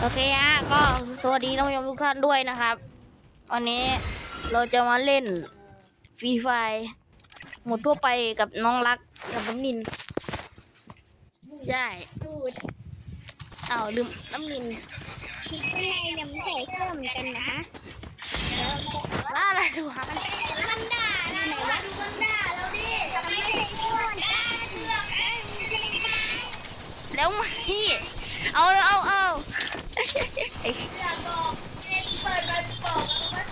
โอเคฮะก็สวัสดีท่านผู้ชมทุกท่านด้วยนะครับวันนี้เราจะมาเล่นฟรีไฟหมดทั่วไปกับน้องรักกับน้ำนินใช่อ้าวลืมน้ำนินคิดข้างในเนี่ยมันใส่เครื่องเหมือนกันนะฮะล่าอะไรดูฮะมันด่าไหนวะมันด่าเราดิทำไมใส่เครื่องด่าเสือกเอ้ยมันจะไม่ได้แล้วมาที่ เอาเอาเอาไอ้อย่าบอกเปิดมาบอกว่า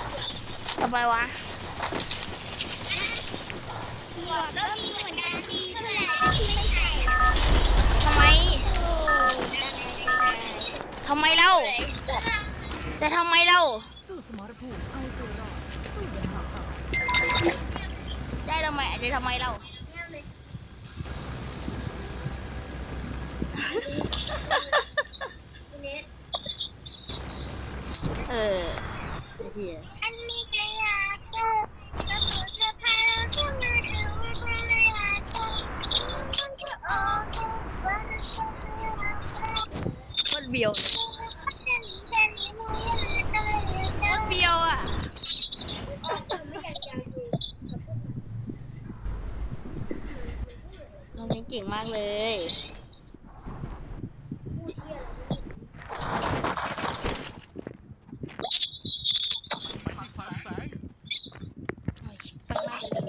ทำไมวะบอกแล้วมีเหมือนกันดีทำไมทำไมเล่าจะทำไมเล่าสู้สมราได้ทำไมอาจจะทำไมเล่า เออเฮียอันนี้ก็อยาเจอก็ถูกจะพาเราเที่ยวมาถึงวันเลยอยากเจอมันจะออกวันจะชอบอยากเจอมันเบียวอะน้องนี้เก่งมากเลย โอ้ยชิบไปมากเลย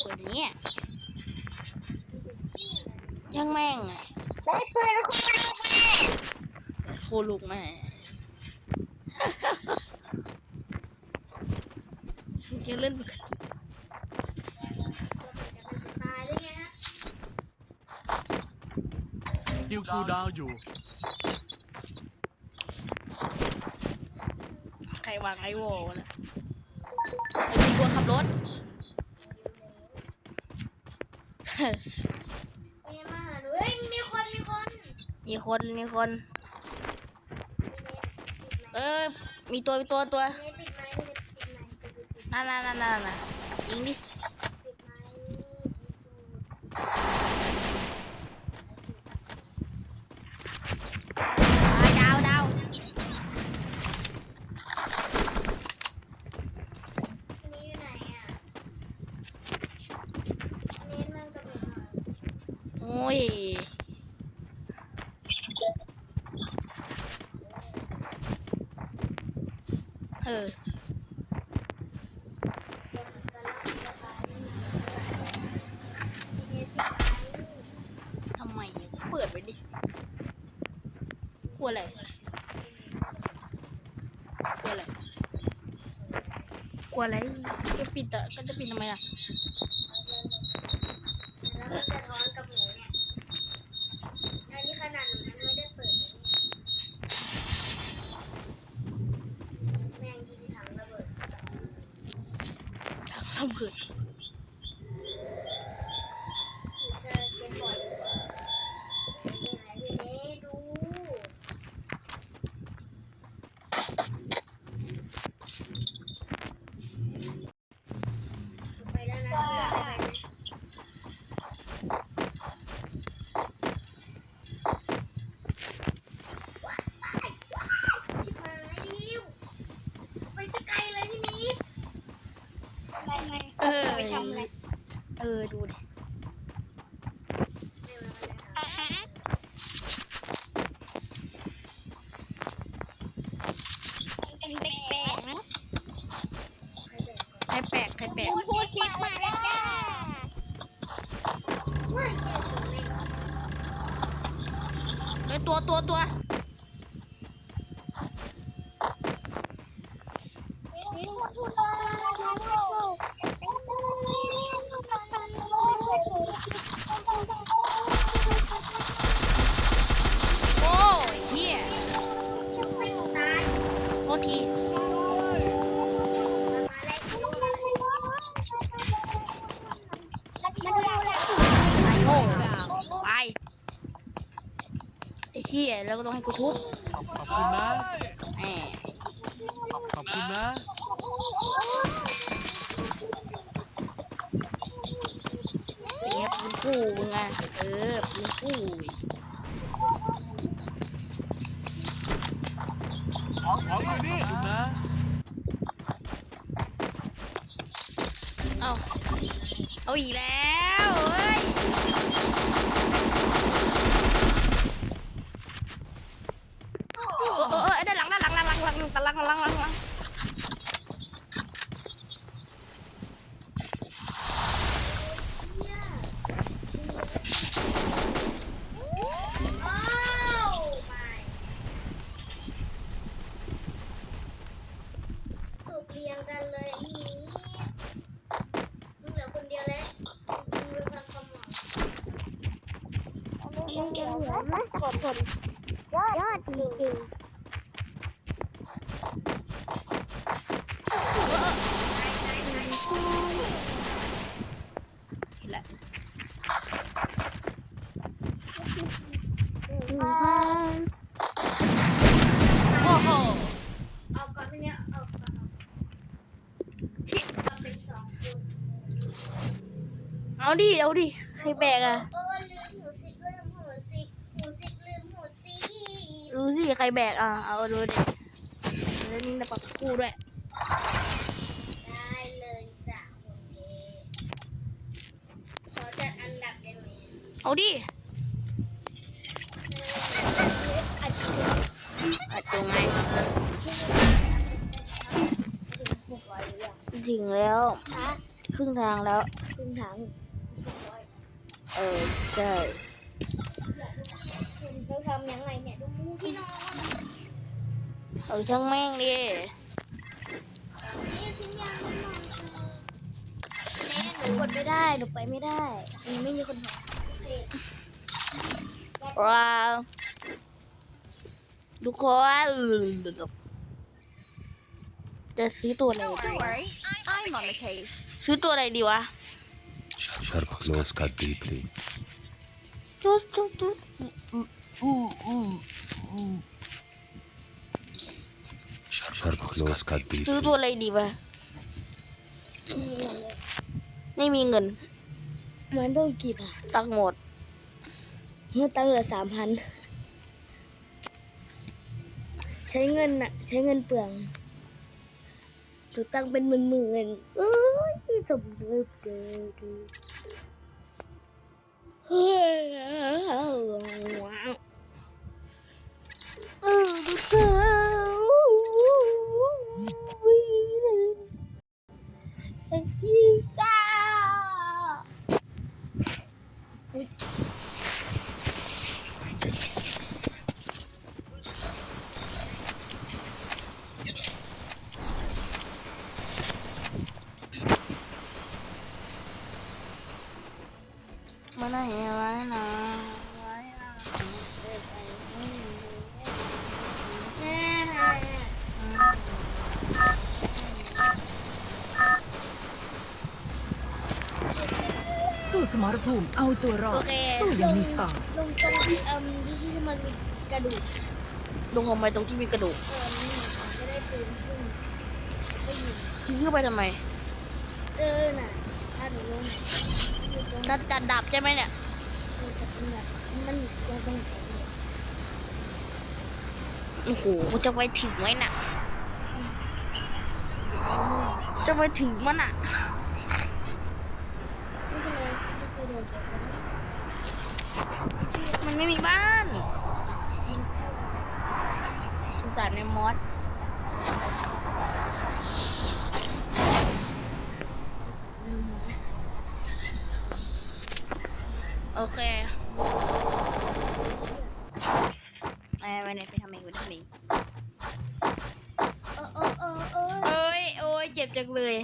เปิดเนี้ยยังแม่งอะได้ปืนคุณลูกแม่โคลูกแม่จะเล่นปกติตายได้ไงฮะดิวคูลดาวน์อยู่ ใครวางไอโวนะไอ้ตัวขับรถ มีมาหาหนูเฮ้ยมีคนมีคน มี คนมีคน เออ มีตัวมีตัวตัวปิดไม้ปิดไม้ปิดไม้ปิดไม้นั่นนั่นนั่นนั่นน่ะยิงดิปิดไม้ อ่าดาวดาว อันนี้อยู่ไหนอะอันนี้มันกับหนูหน่อย โอ้ย เออ ทำไมอะเปิดไปดิ กลัวอะไร กลัวอะไร กลัวอะไรจะปิดอะก็จะปิดทำไมล่ะ แล้วมันสะท้อนกับหนูเนี่ยอันนี้ขนาดหนูนั้นไม่ได้เปิดเลยเนี่ยแม่งยิงถังระเบิด ทำเผิด ผีเสื้อเกมบอร์ดนี่ไงพี่เนดู ไปแล้วนะไปไหมชิบหายดิวไปสกายเลยพี่นี้ไปไง เออ ไปทำอะไร เออ ดูดิ เป็นแปลกๆนะ ใครแปลกใครแปลก พูดคิดมาแล้วจ้าว่าแกถึงไหน เฮ้ย เฮียแล้วก็ต้องให้กูทุบขอบคุณนะแหมขอบคุณนะเป็นไงป็นคู่มึงไงเออปืนกู้ของของอยู่นี่ขอบคุณนะเอาเอาอีกแล้วเฮ้ยโอ้โอ้โอ้ด้านหลังด้านหลังด้านหลังด้านหลังด้านหลังด้านหลังด้านหลัง สูบเรียงกันเลยอันนี้มึงเหลือคนเดียวแล้วมึงเป็นความความหวัง ยังเหลือมากกว่าคนยอดยอดจริงเห็นแล้วๆโอ้โหเอาก่อนเนี้ยเอาก่อนเอาเป็นสองคนเอาดิเอาดิใครแบกอะ ใครแบกอะเอาดูดิแล้วนี่นะปักกู้ด้วยได้เลยจ้ะคนเอขอจัดอันดับได้ไหมเอาดิอัดอัดยังไงหกร้อยหรือยังถึงแล้วฮะครึ่งทางแล้วคุณถังหกร้อยเออใช่คุณจะทำยังไงเนี่ยดูมูที่นอน เอาช่างแม่งดินี่ชิ้นยางมันนอนแม่หนูกดไม่ได้ หนูไปไม่ได้มีไม่มีคนเห็นโอเคว้าว ทุกคนจะซื้อตัวอะไร Don't ดี worry, I'm on the case. ซื้อตัวอะไรดีวะ Sharp claws cut deeply. จุดจุดจุดอืมอืมอืม อืม Sharp claws cut ซื้อ deeply. ตัวอะไรดีวะ ไม่มีเงิน มันต้องกี่บาทตังค์หมดเมื่อตั้งเหลือสามพันใช้เงินน่ะ ใช้เงินเปลืองถูกตั้งเป็นหมื่นหมื่นๆเอ้ยสมเด็จเกิดเฮ้ยว้าวเออดูเธอ สู้สมรภูมิเอาตัวรอโอดเคสู้อย่างมีสไตล์ ลงตรงที่เอิ่มที่มันมีกระดูกลงทำไมตรงที่มีกระดูกเออนี่จะได้ปืนขึ้นไม่ยิงทิ้งเข้าไปทำไมเออน่ะถ้าหนูลงอยู่ตรงดัดดัดดับใช่ไหมเนี่ยนี้กับตรงนั้นมันยังตรงไหนเนี่ยโอ้โหจะไปถึงไหมน่ะ จะไปถึงมันอะไม่เป็นไรไมันไม่มีบ้านสงสารในมอสโอเคไปไปไหนไปทำเองไปทำเองเออออเออเออเอ้ยโอ้ยเจ็บจังเลย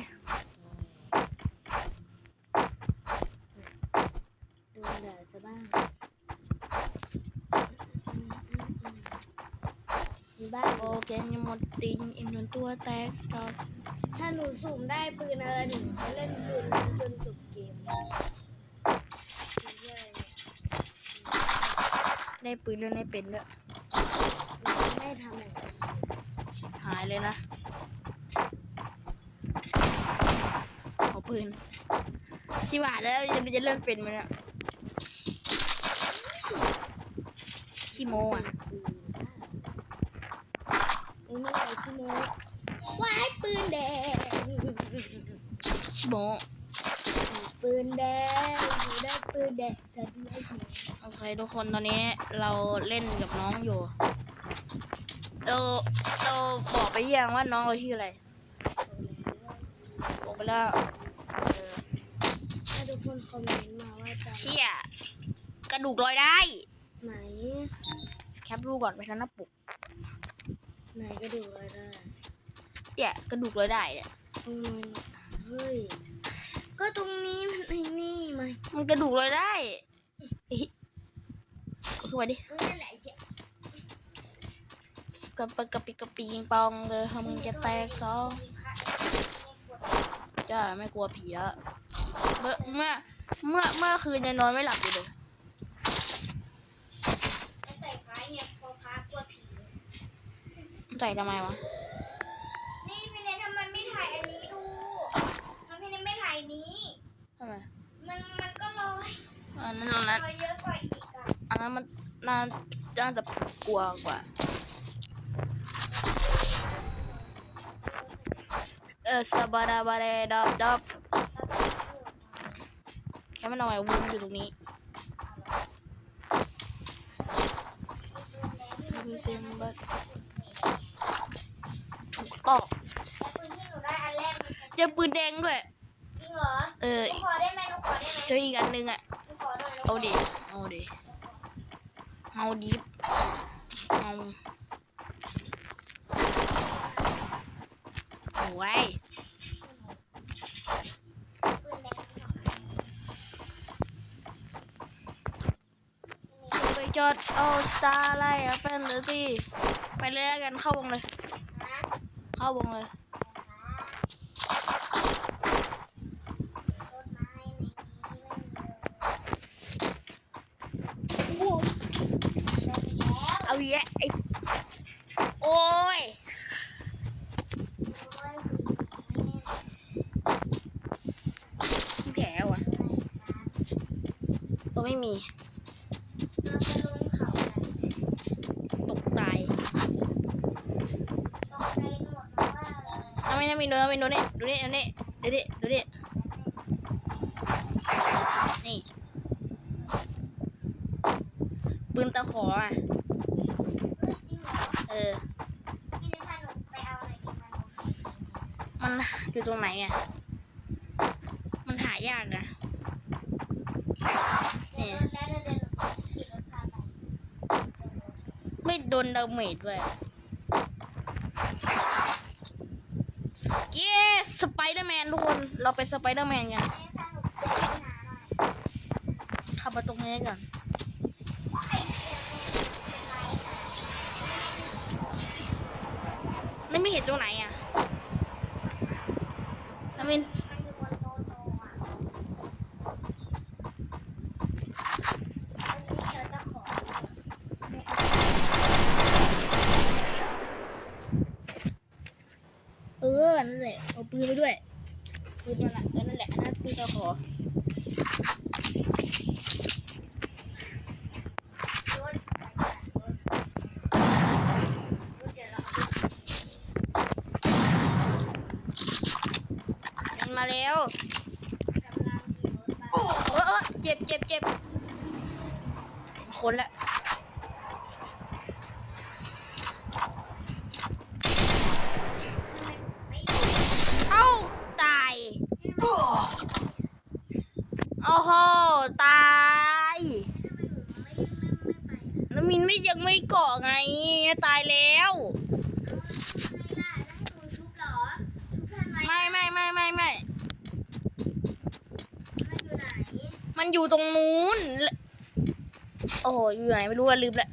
โดนด่าซะบ้างมีบ้างโอแกนยังหมดติงอิมจนตัวแตกตอกถ้าหนูสุ่มได้ปืนอะไรหนูจะเล่นปืนจนจบเกมปืนเหี้ยอะไรเนี่ยได้ปืนเล่นไม่เป็นด้วยไม่ทำอะไรหายเลยนะเอาปืนชิบหายแล้วจะจะเล่นเป็นไหมเนี่ย โมอะนี่ไงพี่โมว้ายปืนแดงขี้โมปืนแดงอยู่ได้ปืนแดงจะได้ไหมโอเคทุกคนตอนนี้เราเล่นกับน้องอยู่เราเราบอกไปยังว่าน้องเราชื่ออะไรบอกไปแล้วเออถ้าทุกคนคอมเมนต์มาว่าจะเชี่ยกระดูกลอยได้ไหน แคปรูปก่อนไปทางหน้าปกไหนก็ดูเลยได้เนี่ยกระดูกลอยได้เนี่ยตรงนี้เฮ้ย ก็ตรงนี้มันไอ้นี่ไหมมันกระดูกลอยได้อิเอาขึ้นมาดิก็นั่นแหละเจ๊กระปะกระปิกระปิงปองเลยทำมันจะแตกสองจ้าไม่กลัวผีแล้วเมื่อเมื่อเมื่อเมื่อคืนยังนอนไม่หลับอยู่เลย ใส่พายเนี่ยพอพักกลัวผี ใส่ทำไมวะ นี่พี่เนททำไมไม่ถ่ายอันนี้ดูทำไมพี่เนทไม่ถ่ายนี้ ทำไมมันมันก็ลอยอันนั้นอันนั้นลอยเยอะกว่าอีกอะอันนั้นมันน่าน่าจะกลัวกว่า เออสบาดาบาเดดับดับแค่มันเอาไว้วุ้นอยู่ตรงนี้ซิมบัตถู กต้องแต่ปืนที่หนูได้อันแรกมันใช้เจอปืนแดงด้วย จริงเหรอเออ หนูขอได้ไหมหนูขอได้ไหมเจออีกอันหนึงอะ หนูขอหน่อยหนูขเอาดิเอาดิเอาดิฟเอาโอ้ยปืนแดงไปจอดเอาสตาร์อะไรอะแฟนหรือตีไปเลยแล้วกันเข้าวงเลยนะ เข้าวงเลย รถไม้ในนี้ไม่มีเลยได้ไปแล้ว เอาอีกแล้วไอ้โอ้ย โอ้ยสี แผลวะก็ไม่มี เราจะลงเขากัน ตกตาย ต้องไปหนวดมาว่า เอาไม่ได้มีโน้ตเอาไม่โน้ตนี่ดูนี่ดูนี่ดูนี่ดูนี่นี่ปืนตะขออะเออมันอยู่ตรงไหนอะมันหายากอรถแล้วเดินขี่รถพาไปเจอรถไม่โดนดาเมจด้วยเย้ สไปเดอร์แมนทุกคน เราไปสไปเดอร์แมนกันขับมาตรงนี้ก่อนไอ้เสียงเป็นไรอะนี่ไม่เห็นตรงไหนอะนามิน มันอยู่บนโต๊ะโต๊ะอะอันนี้เดี๋ยวจะขอไม่เอา เออนั่นแหละเอาปืนไปด้วยปืนมันแหละนั่นแหละอันนั้นปืนตะขอ รถรถเดี๋ยวเรา มันมาแล้ว กำลังขี่รถไป เออเออเจ็บเจ็บเจ็บคนละ ไม่ดู เอ้า ตาย โอ้โห ตาย น้ำมินไม่ยังไม่เกาะไง ตายแล้ว ไม่ล่ะแล้วให้หนูชุบเหรอชุบทันไหมไม่ไม่ไม่ไม่ไม่มันอยู่ไหนมันอยู่ตรงนู้น โอ้โห อยู่ไหนไม่รู้อะลืมละ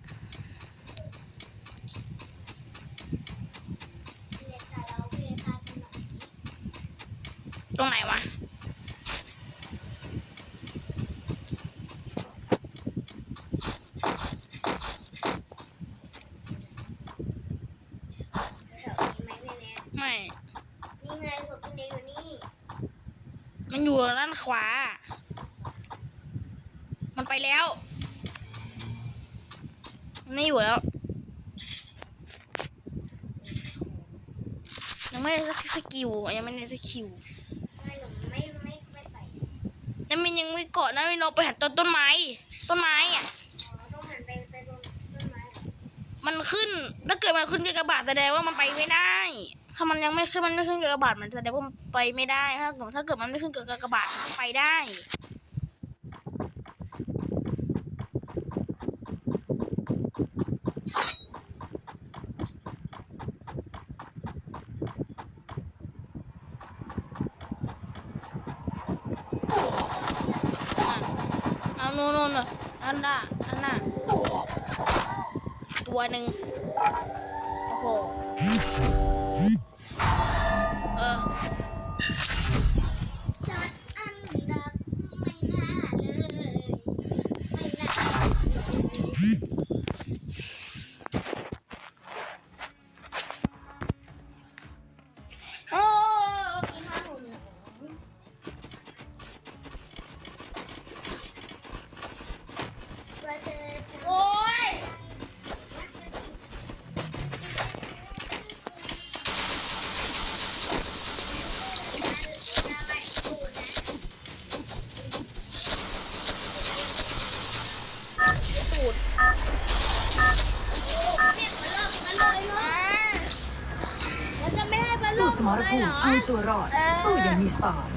ตรงไหนวะแถวนี้ไหมพี่เนทไม่นี่ไงศพพี่เนทอยู่นี่ มันอยู่ด้านขวา มันไปแล้วไม่อยู่แล้ว ยังไม่ได้สักสกิลยังไม่ได้สกิล ไม่หนูไม่ไม่ไม่ไป ยังไม่เกาะนะวินเราไปหาต้นต้นไม้ ต้นไม้อะมันขึ้นถ้าเกิดมันขึ้นเกับกระบาดแสดงว่ามันไปไม่ได้ ถ้ามันยังไม่ขึ้นมันไม่ขึ้นเกับกระบาดมันแสดงว่ามันไปไม่ได้ ถ้าเกิดถ้าเกิดมันไม่ขึ้นเกับกระบาดมันไปได้ เอา โน่นโน่นน่ะอันน่ะอันน่ะตัวหนึ่งโอ้โห เอาตัวรอดสู้อย่างมีสไตล์